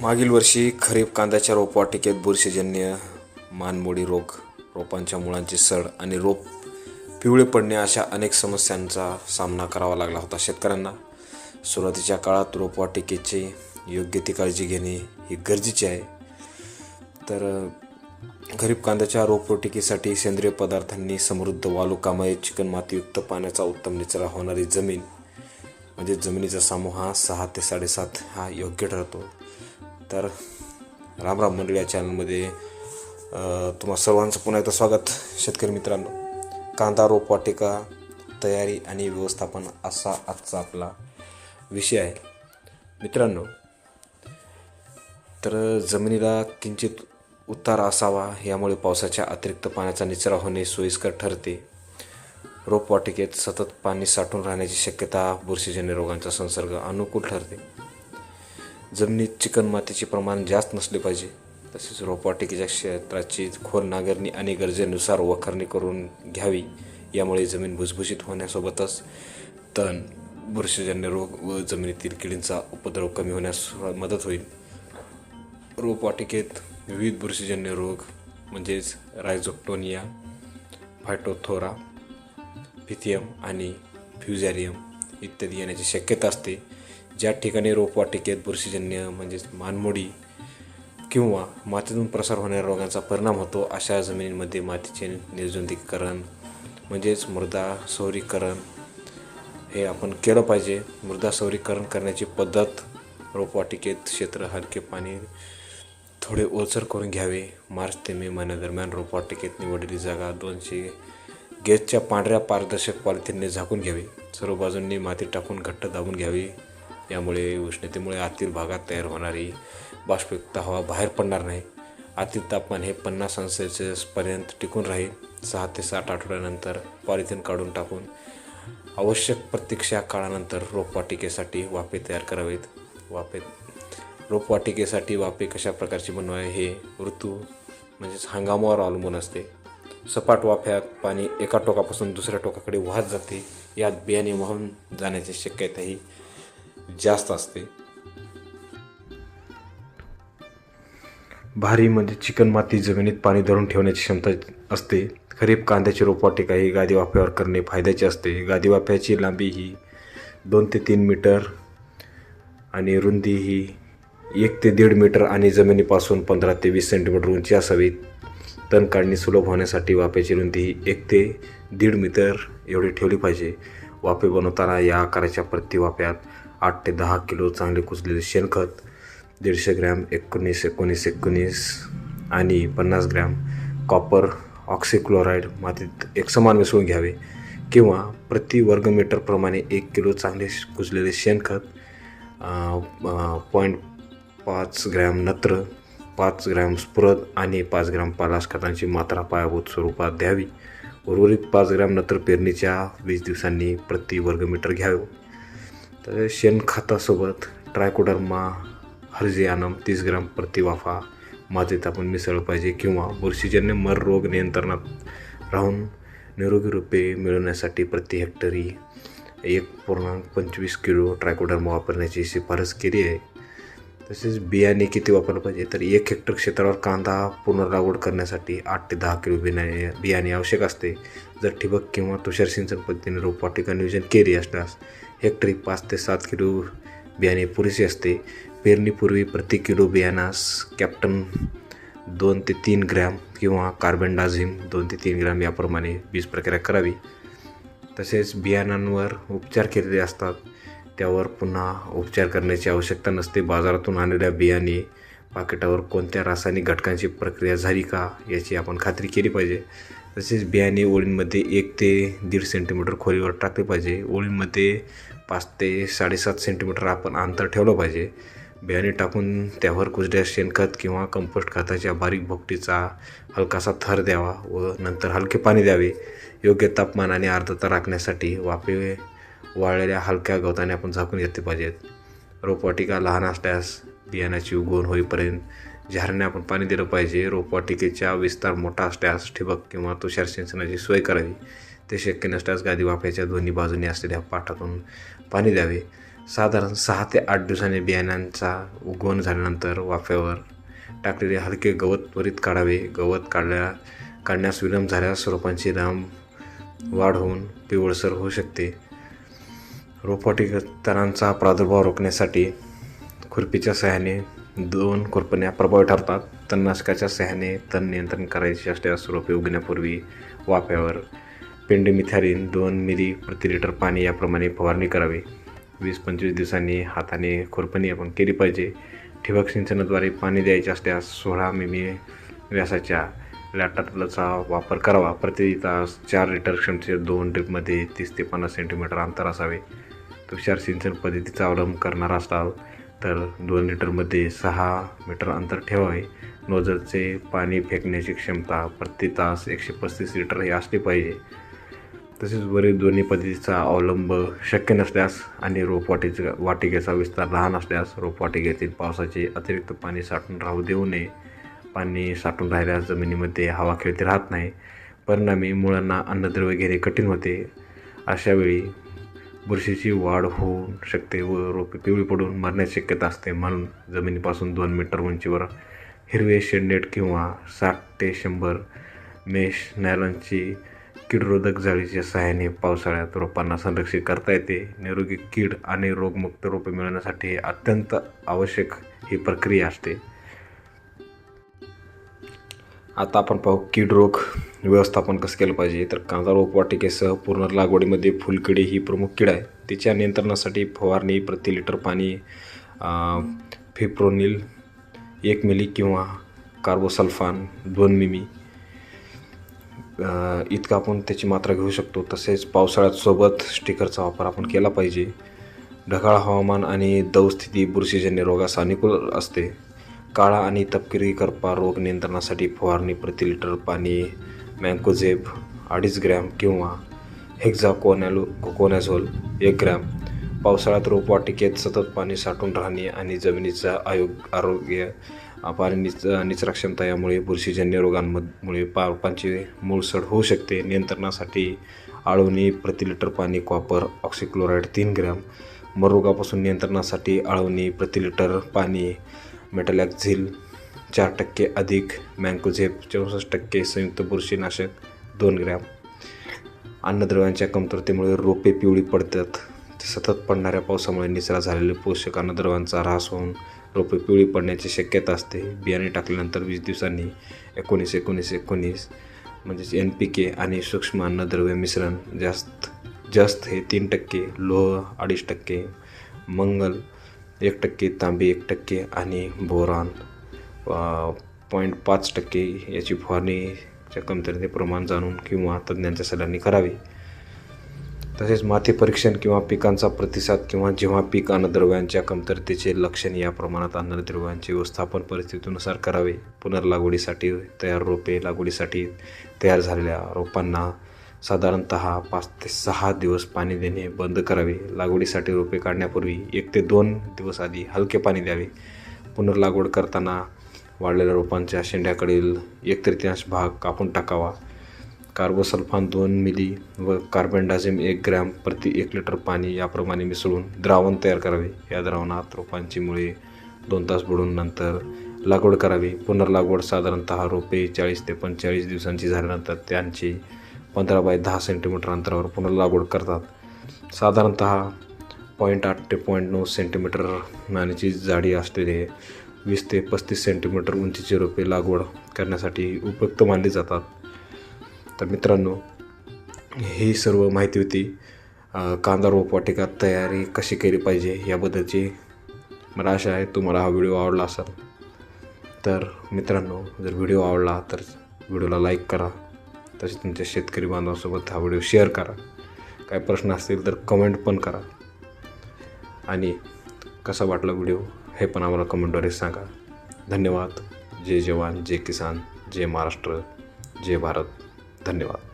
मागील वर्षी खरीप कांद्याच्या रोपवाटिकेत बुरशीजन्य मानमोडी रोग रोपांच्या मुळांची सड आणि रोप पिवळे पडणे अशा अनेक समस्यांचा सामना करावा लागला होता शेतकऱ्यांना. सुरुवातीच्या काळात रोपवाटिकेची योग्य ती काळजी घेणे ही गरजेची आहे. तर खरीप कांद्याच्या रोपवाटिकेसाठी सेंद्रिय पदार्थांनी समृद्ध वालुकामय चिकणमातीयुक्त पाण्याचा उत्तम निचरा होणारी जमीन म्हणजे जमिनीचा समूह हा सहा ते साडेसात हा योग्य ठरतो. तर राम राम मंडळी या चॅनलमध्ये तुम्हा सर्वांचं पुन्हा एकदा स्वागत. शेतकरी मित्रांनो कांदा रोपवाटिका तयारी आणि व्यवस्थापन असा आजचा आपला विषय आहे. मित्रांनो तर जमिनीला किंचित उतार असावा यामुळे पावसाच्या अतिरिक्त पाण्याचा निचरा होणे सोयीस्कर ठरते. रोपवाटिकेत सतत पाणी साठून राहण्याची शक्यता बुरशीजन्य रोगांचा संसर्ग अनुकूल ठरते. जमिनीत चिकणमातीचे प्रमाण जास्त नसले पाहिजे. तसेच रोपवाटिकेच्या क्षेत्राची खोल नांगरणी आणि गरजेनुसार वखरणी करून घ्यावी. यामुळे जमीन भुसभुशीत होण्यासोबतच तण बुरशीजन्य रोग व जमिनीतील किडींचा उपद्रव कमी होण्यास मदत होईल. रोपवाटिकेत विविध बुरशीजन्य रोग म्हणजेच रायझोक्टोनिया फायटोथोरा फिथियम आणि फ्युझॅरियम इत्यादी येण्याची शक्यता असते. ज्या ठिकाणी रोपवाटिकेत बुरशीजन्य म्हणजेच मानमोडी किंवा मातीतून प्रसार होणाऱ्या रोगांचा परिणाम होतो अशा जमिनींमध्ये मातीचे निर्जंतुकीकरण म्हणजेच मृदा सौरीकरण हे आपण केलं पाहिजे. मृदा सौरीकरण करण्याची पद्धत रोपवाटिकेत क्षेत्र हलके पाणी थोडे ओलसर करून घ्यावे. मार्च ते मे महिन्यादरम्यान रोपवाटिकेत निवडलेली जागा दोनशे गेजच्या पांढऱ्या पारदर्शक पॉलिथिनने झाकून घ्यावी. सर्व बाजूंनी माती टाकून घट्ट दाबून घ्यावी. यामुळे उष्णतेमुळे आतील भागात तयार होणारी बाष्पयुक्त हवा बाहेर पडणार नाही. आतील तापमान हे पन्नास अंश सेल्सिअसपर्यंत टिकून राहील. सहा ते सात आठवड्यानंतर पॉलिथिन काढून टाकून आवश्यक प्रतीक्षा काळानंतर रोपवाटिकेसाठी वाफे तयार करावेत. वाफे रोपवाटिकेसाठी वाफे कशा प्रकारची बनवावे हे ऋतू म्हणजेच हंगामावर अवलंबून असते. सपाट वाफ्यात पाणी एका टोकापासून दुसऱ्या टोकाकडे वाहत जाते. यात बियाणे वाहून जाण्याची शक्यताही जास्त असते. भारी म्हणजे चिकन माती जमिनीत पाणी धरून ठेवण्याची क्षमता असते. खरीप कांद्याची रोपवाटिका ही गादी वाफ्यावर करणे फायद्याचे असते. गादी वाफ्याची लांबी ही दोन ते तीन मीटर आणि रुंदी ही एक ते दीड मीटर आणि जमिनीपासून पंधरा ते वीस सेंटीमीटर उंची असावी. तण काढणी सुलभ होण्यासाठी वाफ्याची रुंदी ही एक ते दीड मीटर एवढी ठेवली पाहिजे. वाफे बनवताना या आकाराच्या प्रति वाफ्यात आठ ते दहा किलो चांगले कुजलेले शेणखत दीडशे ग्रॅम एकोणीस एकोणीस एकोणीस आणि पन्नास ग्रॅम कॉपर ऑक्सिक्लोराईड मातीत एकसमान मिसळून घ्यावे किंवा प्रति वर्ग मीटरप्रमाणे एक किलो चांगले कुजलेले शेणखत पॉईंट पाच ग्रॅम नत्र पाच ग्रॅम स्फुरद आणि पाच ग्रॅम पालाश खतांची मात्रा पायाभूत स्वरूपात द्यावी. उर्वरित पाच ग्रॅम नत्र पेरणीच्या वीस दिवसांनी प्रति वर्ग मीटर घ्यावे. तर शेणखतासोबत ट्रायकोडर्मा हर्जियानम तीस ग्राम प्रतिवाफा मातीत आपण मिसळलं पाहिजे किंवा बुरशीजन्य मर रोग नियंत्रणात राहून निरोगी रूपे मिळवण्यासाठी प्रति हेक्टरी एक पूर्णांक पंचवीस किलो ट्रायकोडर्मा वापरण्याची शिफारस केली आहे. तसेच बियाणे किती वापरलं पाहिजे? तर एक हेक्टर क्षेत्रावर कांदा पुनर्लागवड करण्यासाठी आठ ते दहा किलो बियाणे बियाणे आवश्यक असते. जर ठिबक किंवा तुषार सिंचन पद्धतीने रोपवाटिका नियोजन केले असल्यास हेक्टरी पाच ते सात किलो बियाणे पुरेसे असते. पेरणीपूर्वी प्रति किलो बियाणास कॅप्टन दोन ते तीन ग्रॅम किंवा कार्बन डाझिम दोन ते तीन ग्रॅम याप्रमाणे बीज प्रक्रिया करावी. तसेच बियाणांवर उपचार केलेले असतात. त्यावर पुन्हा उपचार करण्याची आवश्यकता नसते. बाजारातून आणलेल्या बियाणे पाकिटावर कोणत्या रासायनिक घटकांची प्रक्रिया झाली का याची आपण खात्री केली पाहिजे. तसेच बियाणे ओळींमध्ये एक ते दीड सेंटीमीटर खोलीवर टाकले पाहिजे. ओळींमध्ये पाच ते साडेसात सेंटीमीटर आपण अंतर ठेवलं पाहिजे. बियाणे टाकून त्यावर कुजड्या शेणखत किंवा कंपोस्ट खताच्या बारीक भोकटीचा हलकासा थर द्यावा व नंतर हलके पाणी द्यावे. योग्य तापमान आणि आर्द्रता राखण्यासाठी वाफे वाळलेल्या हलक्या गवताने आपण झाकून घेतले पाहिजेत. रोपवाटिका लहान असल्यास बियाण्याची उगवण होईपर्यंत झारणे आपण पाणी दिलं पाहिजे. रोपवाटिकेचा विस्तार मोठा असल्यास ठिबक किंवा तुषार सिंचनाची सोय करावी. ते शक्य नसल्यास गादी वाफ्याच्या दोन्ही बाजूने असलेल्या पाटातून पाणी द्यावे. साधारण सहा ते आठ दिवसांनी बियाण्यांचा उगवण झाल्यानंतर वाफ्यावर टाकलेले हलके गवत त्वरित काढावे. गवत काढल्या काढण्यास विलंब झाल्यास रोपांची लांब वाढ होऊन पिवळसर होऊ शकते. रोपवाटिक तणांचा प्रादुर्भाव रोखण्यासाठी खुरपीच्या सहाय्याने दोन खुरपण्या प्रभावी ठरतात. तणनाशकाच्या सहाय्याने तण नियंत्रण करायचे असल्यास रोपे उगण्यापूर्वी वाफ्यावर पेंडमिथॅलिन दोन मिली प्रति लिटर पाणी याप्रमाणे फवारणी करावी. वीस पंचवीस दिवसांनी हाताने खुरपणी आपण केली पाहिजे. ठिबक सिंचनाद्वारे पाणी द्यायचे असल्यास सोळा मिमी व्यासाच्या लॅटरचा वापर करावा. प्रति तास चार लिटर क्षमतेच्या दोन ड्रिपमध्ये तीस ते पन्नास सेंटीमीटर अंतर असावे. तुषार सिंचन पद्धतीचा अवलंब करणार असाल तर दोन लिटरमध्ये सहा मीटर अंतर ठेवावे. नोजलचे पाणी फेकण्याची क्षमता प्रति तास एकशे पस्तीस लिटर हे असले पाहिजे. तसेच वरील दोन्ही पद्धतीचा अवलंब शक्य नसल्यास आणि रोपवाटिकेचा वाटिकेचा विस्तार लहान असल्यास रोपवाटिकेतील पावसाचे अतिरिक्त पाणी साठून राहू देऊ नये. पाणी साठून राहिल्यास जमिनीमध्ये हवा खेळती राहत नाही. परिणामी मुळांना अन्नद्रव्य घेणे कठीण होते. अशावेळी बुरशीची वाढ होऊ शकते व रोपे पिवळी पडून मरण्याची शक्यता असते म्हणून जमिनीपासून दोन मीटर उंचीवर हिरवे शेडनेट किंवा साठ ते शंभर मेश नायलॉनची कीडरोधक जाळीच्या सहाय्याने पावसाळ्यात रोपांना संरक्षित करता येते. निरोगी कीड आणि रोगमुक्त रोपे मिळवण्यासाठी अत्यंत आवश्यक ही प्रक्रिया असते. आता आपण पाहू कीड रोग व्यवस्थापन कसं केलं पाहिजे. तर कांदा रोपवाटिकेसह पूर्ण लागवडीमध्ये फुलकिडी ही प्रमुख कीड आहे. तिच्या नियंत्रणासाठी फवारणी प्रति लिटर पाणी फिप्रोनिल एक मिली किंवा कार्बोसल्फान दोन मिमी इतका आपण त्याची मात्रा घेऊ शकतो. तसेच पावसाळ्यात सोबत स्टिकरचा वापर आपण केला पाहिजे. ढगाळ हवामान आणि दवस्थिती बुरशीजन्य रोगास अनुकूल असते. काळा आणि तपकिरी करपा रोग नियंत्रणासाठी फवारणी प्रति लिटर पाणी मँकोझेब अडीच ग्रॅम किंवा हेक्झा कोनॅलो कोनॅझोल एक ग्रॅम. पावसाळ्यात रोपवाटिकेत सतत पाणी साठून राहणे आणि जमिनीचा आयोग आरोग्य पाणी निच निचराक्षमता यामुळे बुरशीजन्य रोगांमुळे पारपांची मूळसड होऊ शकते. नियंत्रणासाठी आळवणी प्रति लिटर पाणी कॉपर ऑक्सिक्लोराईड तीन ग्रॅम. मरोगापासून नियंत्रणासाठी आळवणी प्रति लिटर पाणी मेटलॅक्झिल चार टक्के अधिक मँकोझेप चौसष्ट टक्के संयुक्त बुरशीनाशक दोन ग्रॅम. अन्नद्रव्यांच्या कमतरतेमुळे रोपे पिवळी पडतात. सतत पडणाऱ्या पावसामुळे निचरा झालेले पोषक अन्नद्रव्यांचा ऱ्हास होऊन रोपे पिवळी पडण्याची शक्यता असते. बियाणे टाकल्यानंतर वीस दिवसांनी एकोणीस एकोणीस एकोणीस म्हणजेच एन पी के आणि सूक्ष्म अन्नद्रव्य मिश्रण जास्त जास्त हे तीन टक्के लोह अडीच टक्के मंगल एक टक्के तांबे एक टक्के आणि बोरान. पॉईंट पाच टक्के याची फवारणीच्या कमतरते प्रमाण जाणून किंवा तज्ज्ञांच्या सल्ल्याने करावी. तसेच माती परीक्षण किंवा पिकांचा प्रतिसाद किंवा जेव्हा पीक अन्नद्रव्यांच्या कमतरतेचे लक्षण या प्रमाणात अन्नद्रव्यांचे व्यवस्थापन परिस्थितीनुसार करावे. पुनर्लागवडीसाठी तयार रोपे लागवडीसाठी तयार झालेल्या रोपांना साधारणत पाच ते सहा दिवस पाणी देणे बंद करावे. लागवडीसाठी रोपे काढण्यापूर्वी एक ते दोन दिवस आधी हलके पाणी द्यावे. पुनर्लागवड करताना वाढलेल्या रोपांच्या शेंड्याकडील एक तृतीयांश भाग कापून टाकावा. कार्बोसल्फान दोन मिली व कार्बनडाझिम एक ग्रॅम प्रति एक लिटर पाणी याप्रमाणे मिसळून द्रावण तयार करावे. या द्रावणात रोपांची मुळे दोन तास बुडून नंतर लागवड करावी. पुनर्लागवड साधारणत रोपे चाळीस ते पंचेचाळीस दिवसांची झाल्यानंतर त्यांची पंधरा बाय दहा सेंटीमीटर अंतरावर पुन्हा लागवड करतात. साधारणत पॉईंट आठ ते पॉईंट नऊ सेंटीमीटर नाण्याची जाडी असलेले वीस ते पस्तीस सेंटीमीटर उंचीचे रोपे लागवड करण्यासाठी उपयुक्त मानली जातात. तर मित्रांनो ही सर्व माहिती होती. कांदा रोपवाटिका तयारी कशी केली पाहिजे याबद्दलची मला आशा आहे तुम्हाला हा व्हिडिओ आवडला असेल. तर मित्रांनो जर व्हिडिओ आवडला तर व्हिडिओला लाईक करा. तसेच तुमच्या शेतकरी बांधवांसोबत हा व्हिडिओ शेअर करा. काय प्रश्न असतील तर कमेंट पण करा. आणि कसा वाटला व्हिडिओ हे पण आम्हाला कमेंटद्वारे सांगा. धन्यवाद. जय जवान जय किसान जय महाराष्ट्र जय भारत. धन्यवाद.